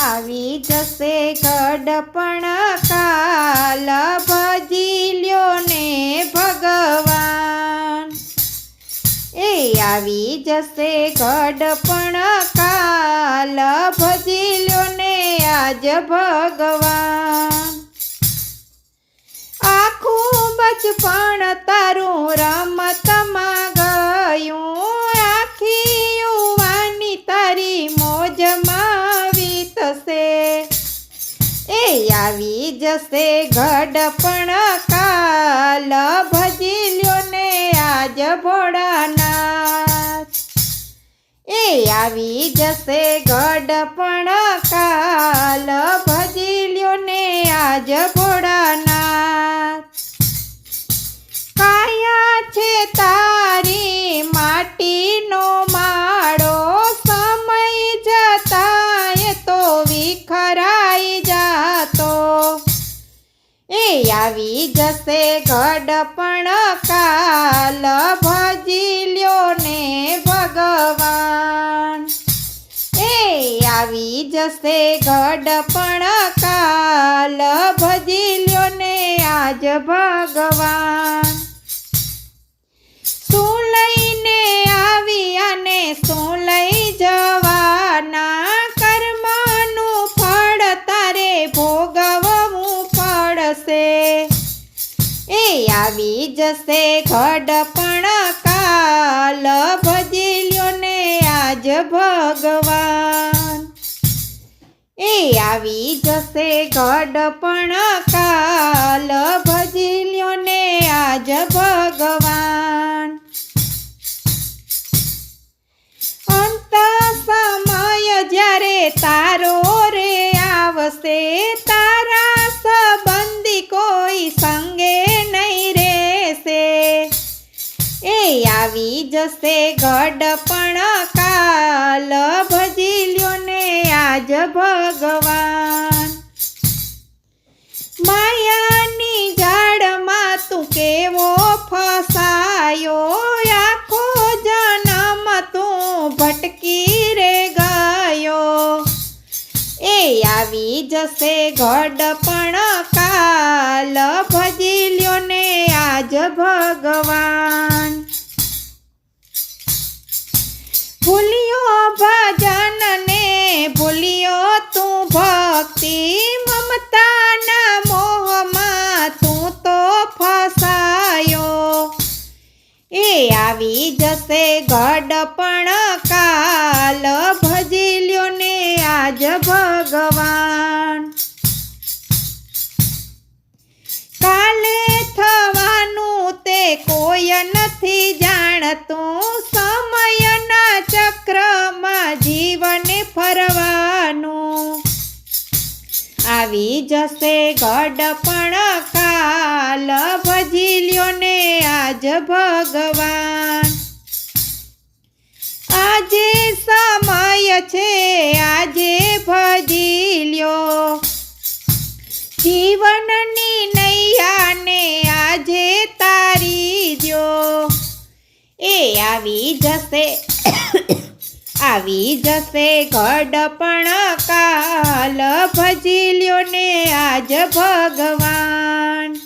આવી જશે ગડપણ કાલ ભજી લ્યો ને ભગવાન. એ આવી જશે ગડપણ કાલ ભજી લ્યો ને આજ ભગવાન. આખું બચપણ તારું રમતમાં આવી જશે ગડપણ કાલ. ભજી લ્યો ને આજ ભોળાનાથ. એ આવી જશે ગડપણ કાલ. ભજી લ્યો ને આજ ભોળાનાથ. આવી જશે ગડપણ કાલ ભજી લ્યો ને ભગવાન. એ આવી જશે ગડપણ કાલ ભજી લ્યો ને આજ ભગવાન. પડશે એ આવી જશે ઘડપણ કાલ. ભજી લ્યો ને આજ ભગવાન. એ આવી જશે ગડપણ કાલ. ભજી લ્યો ને આજ ભગવાન. અંત સમય જ્યારે તારો રે આવશે તારા જશે ગડપણ કાલ ભજી લ્યો ને આજ ભગવાન. માયાની જાડમાં તું કેવો ફસાયો, આખો જન્મ તું ભટકી રે ગયો. એ આવી જશે ગડપણ કાલ ભજી લ્યો ને આજ ભગવાન. મમતાના મોહમાં તું તો ફસાયો. એ આવી જશે ગડપણ કાલ ભજી લ્યો ને આજ ભગવાન. કાલે થવાનું તે કોઈ નથી જાણતું. સમયના ચક્રમાં જીવન ફરવાનું આવી જશે ગડપણ કાલ. ભજી લ્યો ને આજ ભગવાન. આજે સમય છે, આજે ભજી લ્યો. જીવનની નૈયાને આજે તારી જો એ આવી જશે આવી જશે ગડપણ કાલ ભજી લ્યો ને આજ ભગવાન.